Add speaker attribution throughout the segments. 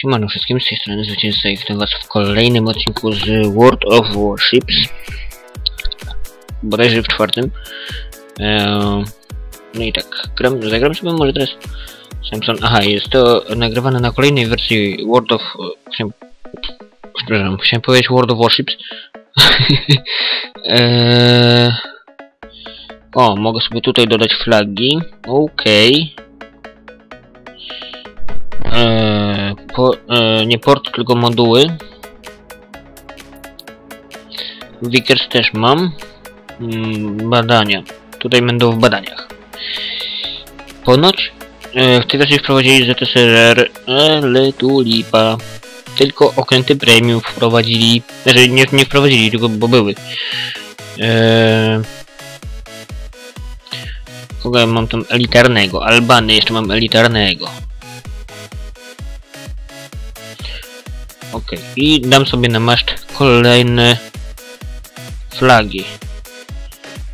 Speaker 1: Siemano wszystkim, z tej strony Zwycięzca i witam was w kolejnym odcinku z World of Warships. Bodajże w czwartym. Eee, No i tak, gram, zagram sobie może teraz Samson, aha, jest to nagrywane na kolejnej wersji World of... Chciałem, przepraszam, chciałem powiedzieć World of Warships. Eee, O, mogę sobie tutaj dodać flagi, okej. Eee, po, e, nie port, tylko moduły. Vickers też mam. Mm, badania. Tutaj będą w badaniach. Ponoć e, w tej wersji wprowadzili ZSRR, ale tu lipa. Tylko okręty premium wprowadzili. Znaczy nie, nie wprowadzili, tylko bo były. Eee, mam tam elitarnego? Albany jeszcze mam elitarnego. Ok, i dam sobie na maszt kolejne flagi.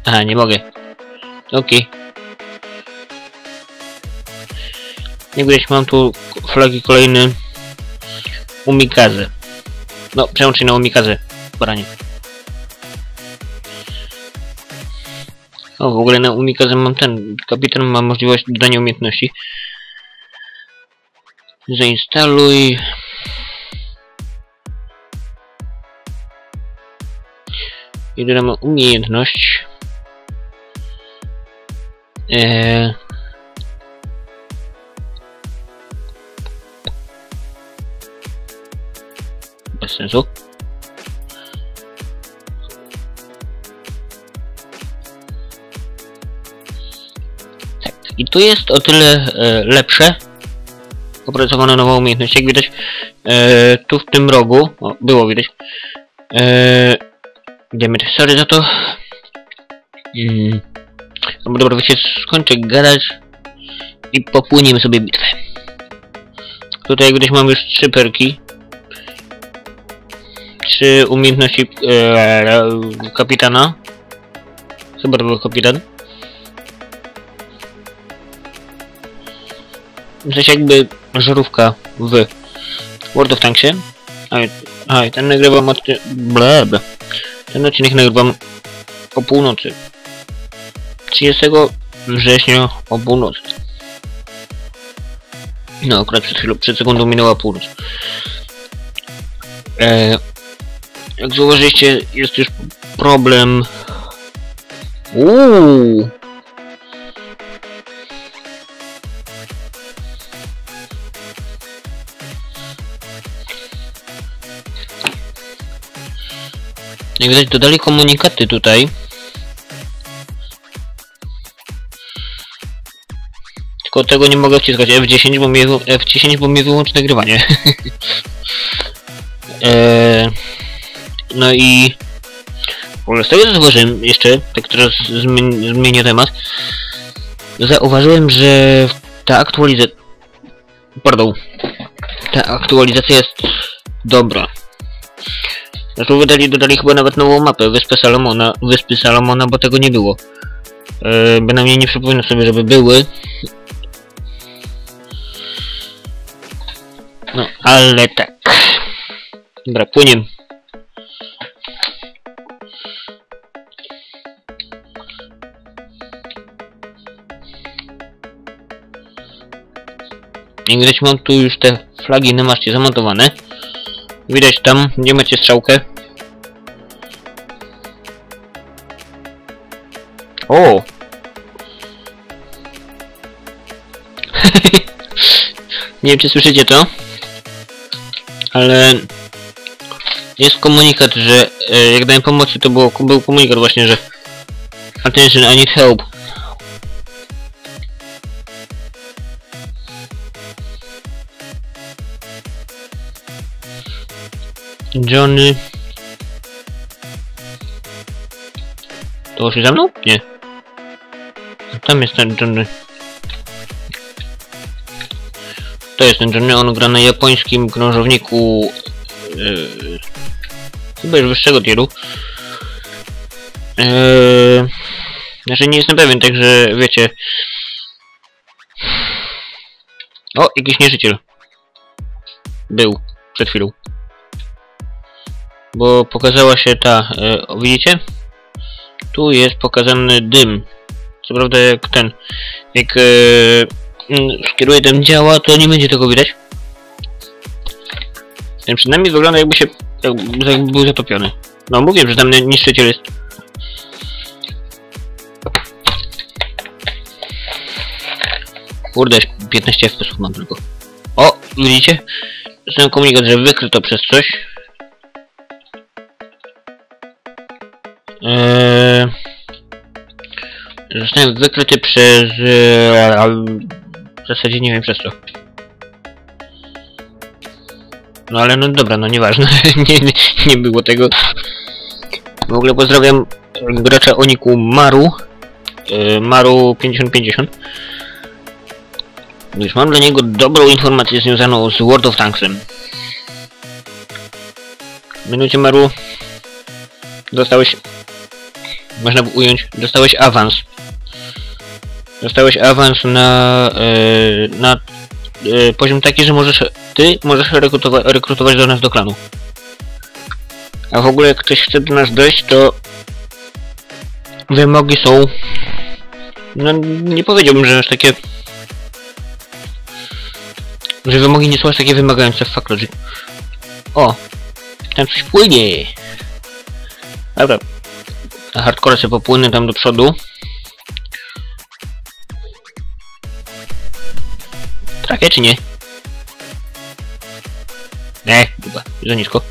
Speaker 1: Aha, nie mogę. Ok. Jak widać mam tu flagi kolejne Umikaze. No, przełącz się na Umikaze, baranie. O, w ogóle na Umikaze mam ten, kapitan ma możliwość dodania umiejętności. Zainstaluj. I dodamy umiejętność eee, bez sensu. Tak i tu jest o tyle e, lepsze. Opracowana nowa umiejętność. Jak widać e, tu w tym rogu o, było widać e, Idziemy też, sorry za to. Mm. No dobra, wiecie, skończę gadać i popłyniemy sobie bitwę. Tutaj widać mam już trzy perki. Trzy umiejętności e, kapitana. Chyba to był kapitan. Coś jakby żarówka w World of Tanksie. A, a ten nagrywam od... Bleb. Ten odcinek nagrywam o północy. 30 września o północy. No, akurat przed chwilą, przed sekundą minęła północ. E, jak zauważyliście, jest już problem... Uuu. Jak widać dodali komunikaty tutaj. Tylko tego nie mogę wciskać F10, bo mnie, F10, bo mnie wyłączy nagrywanie. eee, no i... Z tego co zauważyłem jeszcze, tak teraz zmienię, zmienię temat. Zauważyłem, że ta aktualizacja... Pardon. Ta aktualizacja jest dobra. Zresztą wydali, dodali chyba nawet nową mapę, Wyspę Salomona, Wyspy Salomona, bo tego nie było. Yy, bynajmniej nie przypominam sobie, żeby były. No, ale tak. Dobra, płyniemy. Jak widać mam tu już te flagi na maszcie zamontowane. Widać tam, gdzie macie strzałkę. O! Nie wiem, czy słyszycie to, ale jest komunikat, że e, jak dałem pomocy, to było, był komunikat właśnie, że Attention, I need help. Johnny. To już za mną? Nie. Tam jest ten Johnny. To jest ten Johnny, on gra na japońskim krążowniku. Yy, chyba już wyższego tieru. Yy, znaczy nie jestem pewien, także wiecie. O, jakiś nieżyciel. był przed chwilą. Bo pokazała się ta, e, o, widzicie? Tu jest pokazany dym. Co prawda jak ten, jak e, mm, skieruję ten działa, to nie będzie tego widać. Ten przynajmniej wygląda jakby się, jakby, był zatopiony. No mówię, że tam niszczyciel jest. Kurde, 15 FPS mam tylko. O, widzicie? Dostałem komunikat, że wykryto przez coś. Eee, zostałem wykryty przez... E, w zasadzie nie wiem przez co. No ale no dobra, no nieważne. nie, nie, nie było tego. W ogóle pozdrawiam gracza Oniku Maru. E, Maru 5050. Już mam dla niego dobrą informację związaną z World of Tanksem. Minucie Maru dostałeś można by ująć dostałeś awans dostałeś awans na yy, na yy, poziom taki, że możesz ty możesz rekrutować, rekrutować do nas do klanu a w ogóle jak ktoś chce do nas dojść to wymogi są no nie powiedziałbym, że aż takie że wymogi nie są aż takie wymagające w Fuck. O! Tam coś płynie! Dobra. Na hardcore sobie popłynę tam do przodu. Trafię czy nie? Nie, chyba. Za nisko.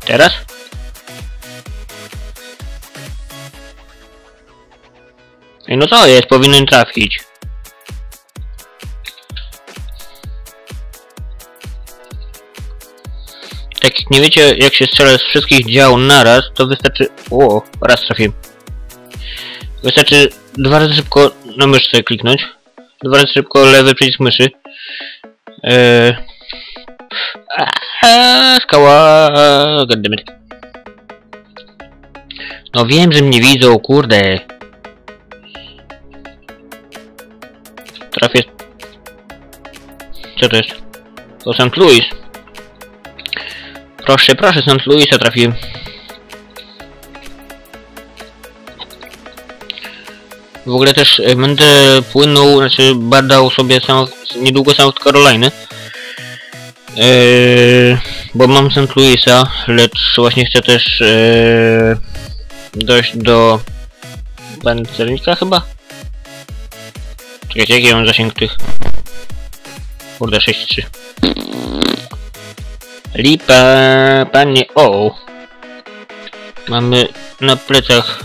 Speaker 1: Teraz? No co jest? Powinien trafić. Jak nie wiecie jak się strzela z wszystkich dział naraz, to wystarczy... O, raz trafiłem. Wystarczy dwa razy szybko na myszce kliknąć. Dwa razy szybko lewy przycisk myszy. Eee... Aaaa, skała... No wiem, że mnie widzą, kurde. Trafię... Co to jest? To St. Louis. Proszę, proszę, St. Louisa trafiłem. W ogóle też e, będę płynął, znaczy badał sobie sam, niedługo South Caroliny. Eee, bo mam St. Louisa, lecz właśnie chcę też eee, dojść do pancernika chyba? Czekajcie, jaki mam zasięg tych? Kurde, 6-3. Lipa, panie, o! Mamy na plecach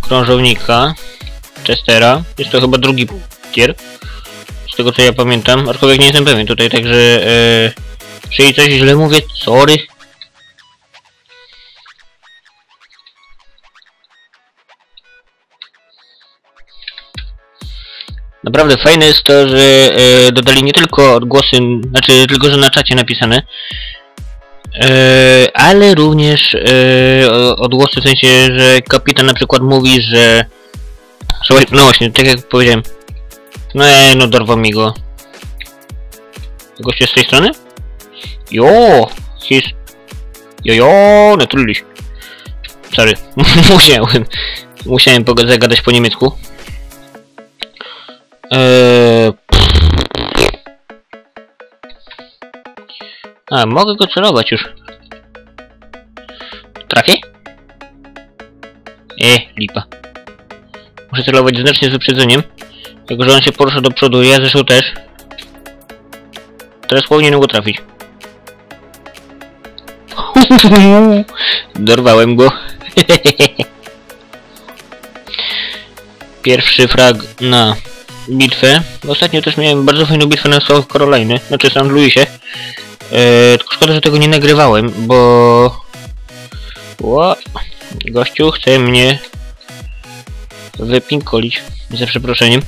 Speaker 1: krążownika Chestera. Jest to chyba drugi tier. Z tego co ja pamiętam. Aczkolwiek nie jestem pewien tutaj, także... E, jeżeli coś źle mówię, sorry. Naprawdę fajne jest to, że e, dodali nie tylko odgłosy, znaczy tylko, że na czacie napisane, e, ale również e, odgłosy w sensie, że kapitan na przykład mówi, że no właśnie, tak jak powiedziałem. No e, no dorwał mi go. Goście z tej strony? Jo, he's... Jo, jo, natürlich. Sorry, musiałem. Musiałem zagadać po niemiecku. Eee... A, mogę go celować już. Trafię? E, lipa. Muszę celować znacznie z wyprzedzeniem. Jako, że on się porusza do przodu, ja zresztą też. Teraz powinienem go trafić. Dorwałem go. Pierwszy frag na bitwę. Ostatnio też miałem bardzo fajną bitwę na South Carolina, znaczy St. Louisie. Eee, szkoda, że tego nie nagrywałem, bo... Ło, gościu chce mnie wypinkolić, za przeproszeniem.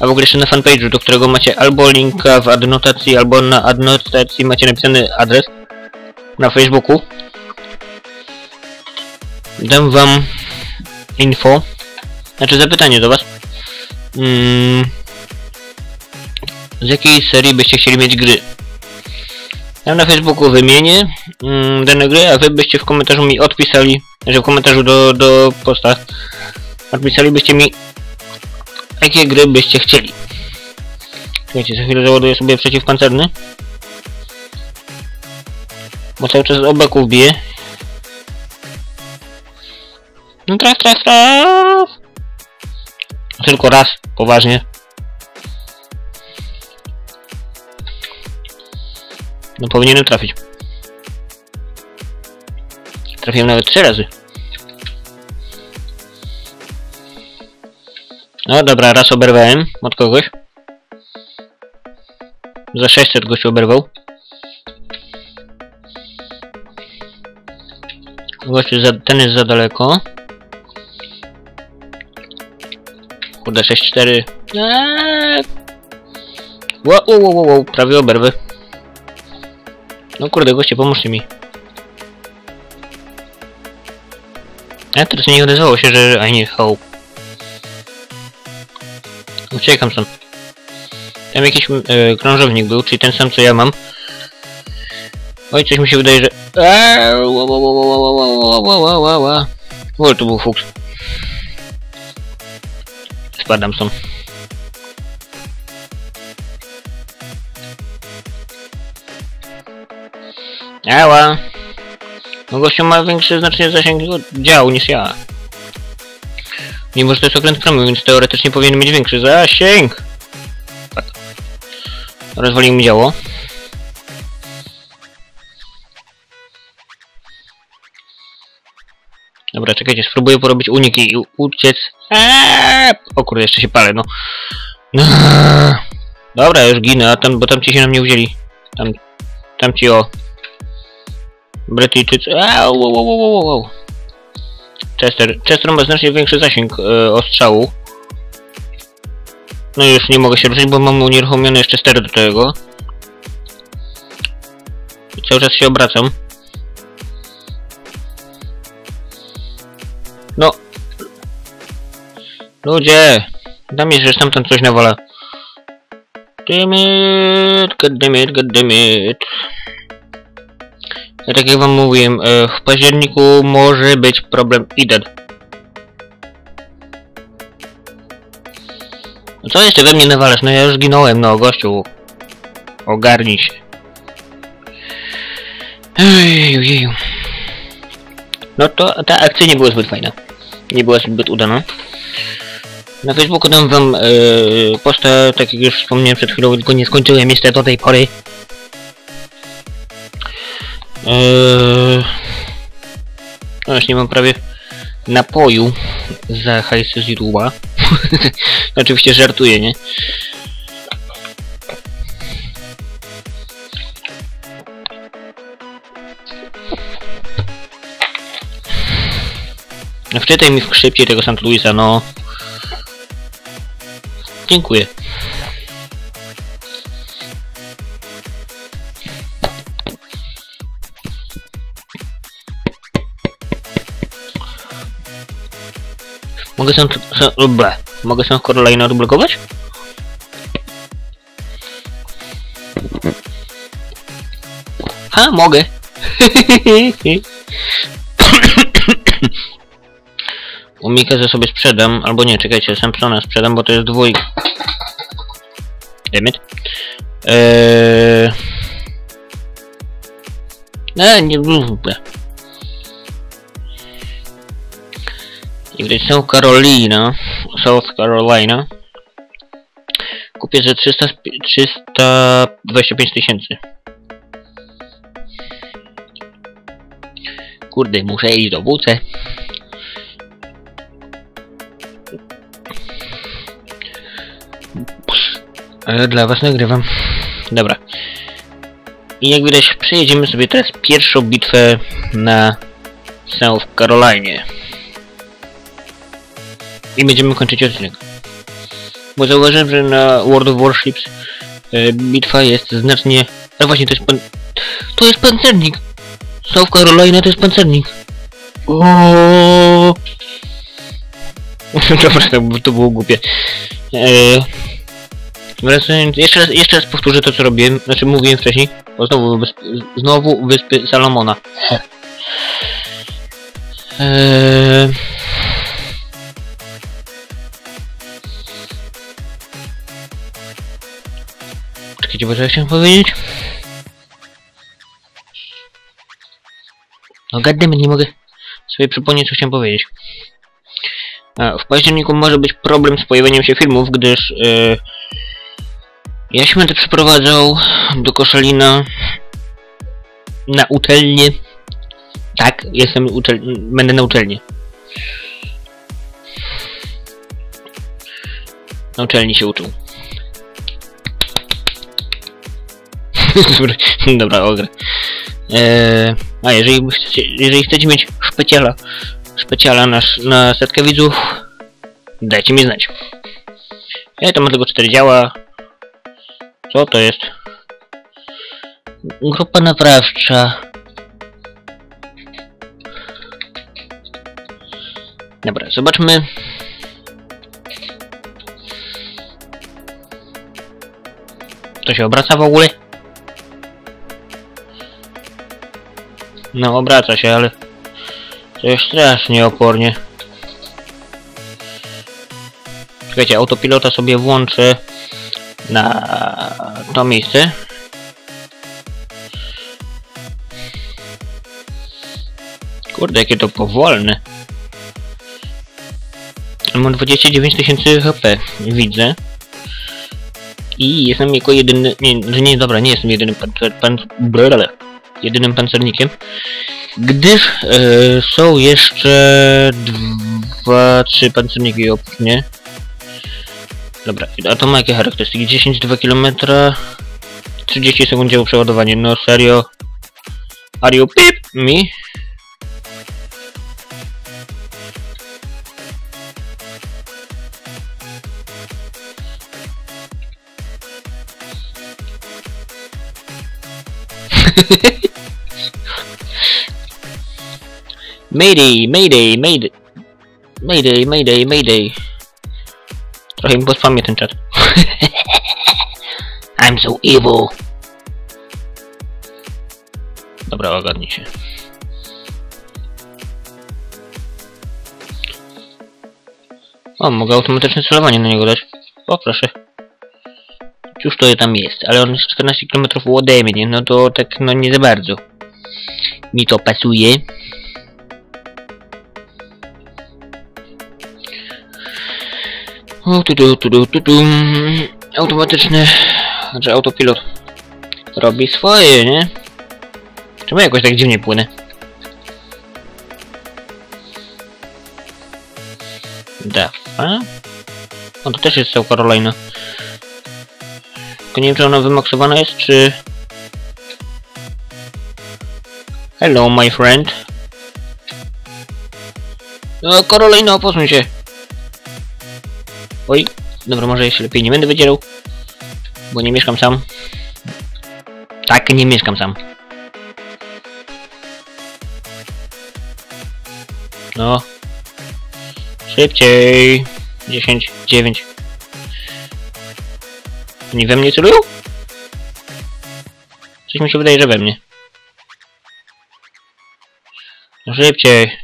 Speaker 1: A w ogóle jeszcze na fanpage'u, do którego macie albo linka w adnotacji, albo na adnotacji macie napisany adres na Facebooku. Dam wam info, znaczy zapytanie do was. Mm, z jakiej serii byście chcieli mieć gry. Ja na Facebooku wymienię mm, dane gry, a wy byście w komentarzu mi odpisali, że w komentarzu do, do posta odpisalibyście mi jakie gry byście chcieli. Słuchajcie, za chwilę załaduję sobie przeciwpancerny. Bo cały czas obeków bije. No traf, traf, traf! Tylko raz, poważnie. No powinienem trafić. Trafiłem nawet trzy razy. No dobra, raz oberwałem od kogoś. Za 600 gościu oberwał. Gościu, za, ten jest za daleko. Kurde, 6-4. Eee. Wow, wow, wow, wow, prawie oberwy. No kurde, goście, pomóżcie mi. Ja teraz nie odezwało się, że... A nie, hołp. Uciekam stąd. Tam jakiś e, krążownik był, czyli ten sam, co ja mam. Oj, coś mi się wydaje, że... Eee, to był fuks. Spadam stąd. Ała! No gościu ma większy znacznie zasięg działu niż ja. Mimo, że to jest okręt promy, więc teoretycznie powinien mieć większy zasięg. Tak. Rozwalił mi działo. Dobra, czekajcie, spróbuję porobić unik i uciec. Eee! O kurde, jeszcze się palę, no. No. Dobra, już ginę, a tam, bo tam ci się na mnie wzięli. Tam, tam ci o. Brytyjczycy. Eee, wow, wow, wow, wow, wow. Chester. Chester ma znacznie większy zasięg e, ostrzału. No już nie mogę się ruszyć, bo mam unieruchomiony jeszcze stery do tego. Cały czas się obracam. Ludzie! Dam mi, że stamtąd coś nawala. Damn it, god damn it, god damn it. Ja tak jak wam mówiłem, e, w październiku może być problem IDED. No co jeszcze we mnie nawalasz? No ja już zginąłem, no gościu. Ogarnij się. No to ta akcja nie była zbyt fajna. Nie była zbyt udana. Na Facebooku dam wam e, posta, tak jak już wspomniałem przed chwilą, tylko nie skończyłem jeszcze do tej pory. Eee... No nie mam prawie napoju za hajsy z YouTube'a. Oczywiście żartuję, nie? Wczytaj mi szybciej tego St. Louisa, no. Dziękuję. Mogę sam, sam ble. Mogę sam Caroline odblokować? A, mogę. Umikazę sobie sprzedam, albo nie, czekajcie, Samsona sprzedam, bo to jest dwójka. Dammit. Eee... No, nie. I gdzieś South Carolina, South Carolina. Kupię za 300, sp- 325 tysięcy. Kurde, muszę iść do WC. Ale dla was nagrywam. Dobra. I jak widać, przejedziemy sobie teraz pierwszą bitwę na South Carolinie. I będziemy kończyć odcinek. Bo zauważyłem, że na World of Warships e, bitwa jest znacznie... A właśnie, to jest pan... To jest pancernik! South Carolina to jest pancernik. O. Dobra, to, to było głupie. Eee, wracając, jeszcze raz, jeszcze raz powtórzę to, co robiłem, znaczy mówiłem wcześniej, bo znowu, znowu wyspy Salomona. Eee, Czekajcie, bo co ja chciałem powiedzieć? No goddammit, nie mogę sobie przypomnieć, co chciałem powiedzieć. A, w październiku może być problem z pojawieniem się filmów, gdyż yy, ja się będę przeprowadzał do Koszalina na uczelnię. Tak, jestem uczel... będę na uczelni. Na uczelni się uczył. Dobra, ogre. Eee, a jeżeli chcecie, jeżeli chcecie mieć szpeciala, szpeciala na, na setkę widzów, dajcie mi znać. Ja to ma tylko 4 działa. Co to jest? Grupa naprawcza. Dobra, zobaczmy. To się obraca w ogóle? No, obraca się, ale to jest strasznie opornie. Czekajcie, autopilota sobie włączę na to miejsce. Kurde, jakie to powolne. Mam 29 tysięcy HP, widzę. I jestem jako jedyny, nie, nie, dobra, nie jestem jedynym pancer, pan, jedynym pancernikiem, gdyż e, są jeszcze dwa, trzy pancerniki oprócz mnie. Dobra, a to ma jakie charakterystyki? 10, 2 km, 30 sekund dzieło przeładowanie, no serio? Are you pip me? Mayday, mayday, mayday. Mayday, mayday, mayday. Trochę mi podspamie ten czat. I'm so evil. Dobra, ogarnij się. O, mogę automatyczne celowanie na niego dać. O, proszę. Cóż to tam jest, ale on jest 14 km ode mnie, no to tak no nie za bardzo. Mi to pasuje. O, tu, tu, tu, tu, tu, tu. Automatyczny, znaczy autopilot robi swoje, nie? Czemu jakoś tak dziwnie płynę? Dafa? O, to też jest South Carolina. Tylko nie wiem, czy ona wymaksowana jest, czy... Hello, my friend. No, Karolina, posuń się. Oj, dobra, może się lepiej nie będę wydzierał. Bo nie mieszkam sam. Tak, nie mieszkam sam. No. Szybciej. 10, 9. Oni we mnie celują? Coś mi się wydaje, że we mnie. No szybciej.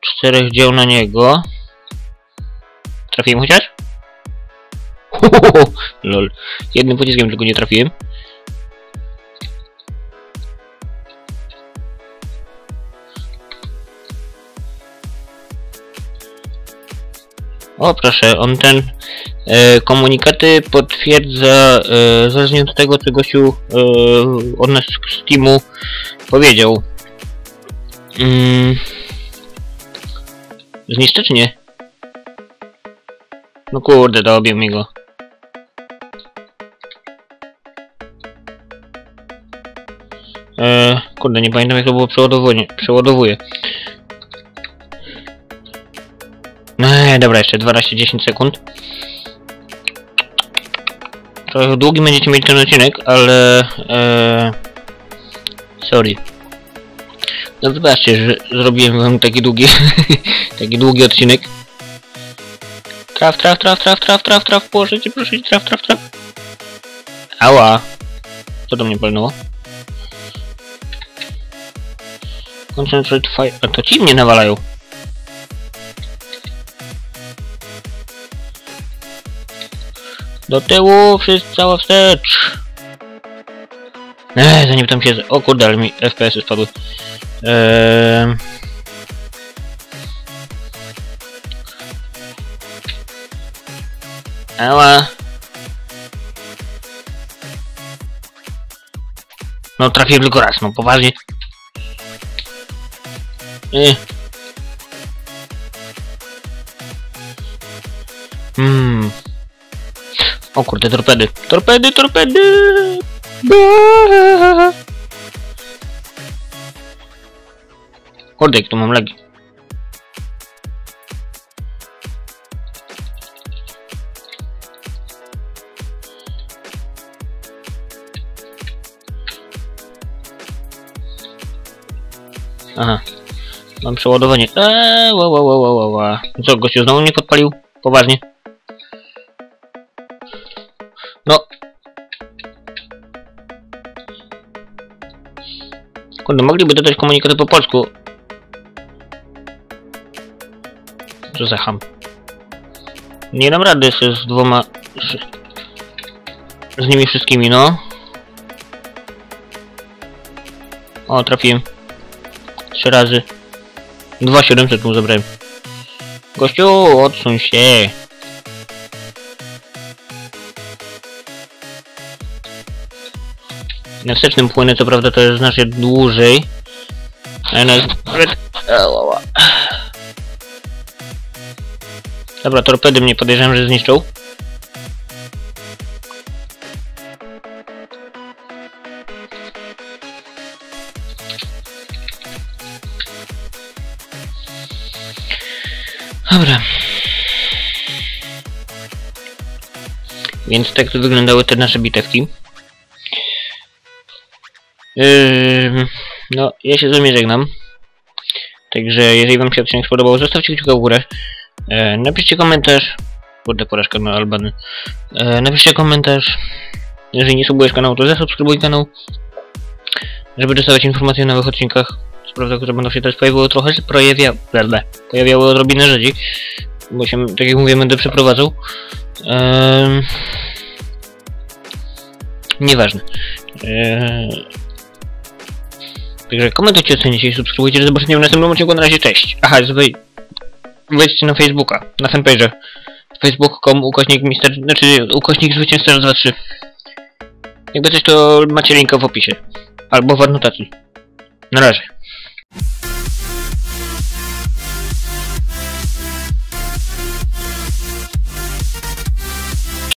Speaker 1: Czterech dzieł na niego. Trafiłem chociaż? Lol. Jednym pociskiem tylko nie trafiłem. O proszę, on ten e, komunikaty potwierdza e, zależnie od tego, czy gościu e, od nas z Steamu powiedział. Mm. Zniszczę czy nie? No kurde, dobił mi go. E, kurde, nie pamiętam jak to było przeładowanie. Przeładowuję. No, dobra, jeszcze 12-10 sekund. Trochę długi będziecie mieć ten odcinek, ale... E, sorry. No wybaczcie, że zrobiłem wam taki długi... taki długi odcinek. Traf, traf, traf, traf, traf, traf, traf, cię, proszę traf, traf, traf. Ała. Co do mnie palnęło? Concentrate fire. A to ci mnie nawalają. Do tyłu, wszyscy cała wstecz. Eee, zanim tam siedzę. O kurde, ale mi FPS-y spadły. Eee... Ała. No trafiłem tylko raz, no poważnie. Nie. Hmm. O kurde, torpedy. Torpedy, torpedy! Kurde, jak tu mam lagi. Aha. Mam przeładowanie. Eee, ła, ła, ła, ła, ła. Co, gościu znowu mnie podpalił? Poważnie. No. Kurde, mogliby dodać komunikaty po polsku. Co za ham. Nie dam rady się z dwoma... Z nimi wszystkimi, no. O, trafiłem. Trzy razy. 2700 mu zabrałem. Gościu, odsuń się. Na wstecznym płynę, co prawda, to jest znacznie dłużej. Ale nawet... Dobra, torpedy mnie podejrzewam, że zniszczą. Więc tak tu wyglądały te nasze bitewki. No, ja się z wami żegnam. Także jeżeli wam się odcinek spodobał, zostawcie kciuka w górę. E, napiszcie komentarz. Kurde, porażka na Albany. E, napiszcie komentarz. Jeżeli nie subujesz kanału, to zasubskrybuj kanał. Żeby dostawać informacje o nowych odcinkach. Co które będą się też pojawiały trochę, projawia, bleh, pojawiały odrobinę rzeczy. Bo się, tak jak mówię, będę przeprowadzał. Ehm, nieważne. Eee, Także komentujcie, ocenicie i subskrybujcie, do zobaczenia w następnym odcinku. Na razie, cześć. Aha, wej... wejdźcie na Facebooka, na fanpage'a. facebook.com ukośnik mister... znaczy ukośnik zwycięzca raz, dwa, trzy. Jakby coś, to macie linka w opisie. Albo w anotacji. Na razie.